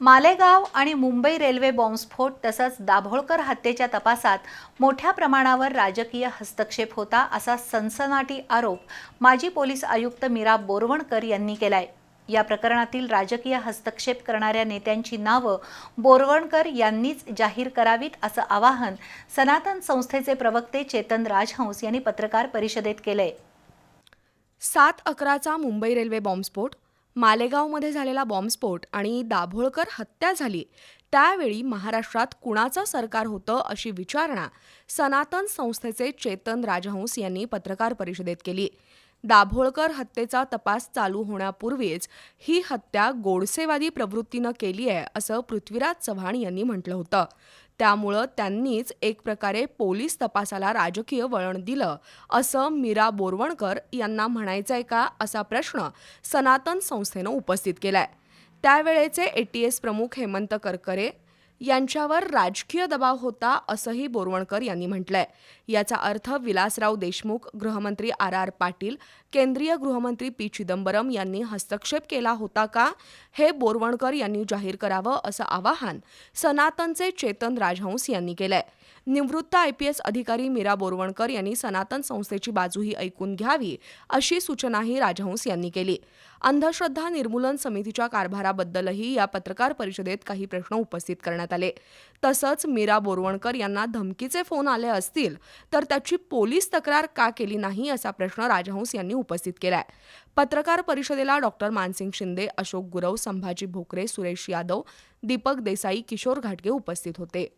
मालेगाव आणि मुंबई रेल्वे बॉम्बस्फोट तसंच दाभोळकर हत्येच्या तपासात मोठ्या प्रमाणावर राजकीय हस्तक्षेप होता असा सनसनाटी आरोप माजी पोलीस आयुक्त मीरा बोरवणकर यांनी केलाय. या प्रकरणातील राजकीय हस्तक्षेप करणाऱ्या नेत्यांची नावं बोरवणकर यांनीच जाहीर करावीत असं आवाहन सनातन संस्थेचे प्रवक्ते चेतन राजहंस यांनी पत्रकार परिषदेत केलंय. सात अकराचा मुंबई रेल्वे बॉम्बस्फोट मालेगावमध्ये झालेला बॉम्बस्फोट आणि दाभोळकर हत्या झाली. त्यावेळी महाराष्ट्रात कुणाचं सरकार होतं अशी विचारणा सनातन संस्थेचे चेतन राजहंस यांनी पत्रकार परिषदेत केली. दाभोळकर हत्येचा तपास चालू होण्यापूर्वीच ही हत्या गोडसेवादी प्रवृत्तीनं केली आहे असं पृथ्वीराज चव्हाण यांनी म्हटलं होतं. त्यामुळं त्यांनीच एक प्रकारे पोलीस तपासाला राजकीय वळण दिलं असं मीरा बोरवणकर यांना म्हणायचंय का असा प्रश्न सनातन संस्थेनं उपस्थित केलाय. त्यावेळेचे एटीएस प्रमुख हेमंत करकरे यांच्यावर राजकीय दबाव होता असंही बोरवणकर यांनी म्हटलंय. याचा अर्थ विलासराव देशमुख गृहमंत्री आर आर पाटील केंद्रीय गृहमंत्री पी चिदंबरम यांनी हस्तक्षेप केला होता का हे बोरवणकर यांनी जाहीर करावं असं आवाहन सनातनचे चेतन राजहंस यांनी केलंय. निवृत्त आय पी एस अधिकारी मीरा बोरवणकर यांनी सनातन संस्थेची बाजूही ऐकून घ्यावी अशी सूचनाही राजहंस यांनी केली. अंधश्रद्धा निर्मूलन समितीच्या कारभाराबद्दलही या पत्रकार परिषदेत काही प्रश्न उपस्थित करण्यात आले. तसंच मीरा बोरवणकर यांना धमकीचे फोन आले असतील तर त्याची पोलीस तक्रार का केली नाही असा प्रश्न राजहंस यांनी उपस्थित केलाय. पत्रकार परिषदेला डॉक्टर मानसिंग शिंदे अशोक गुरव संभाजी भोकरे सुरेश यादव दीपक देसाई किशोर घाटगे उपस्थित होते.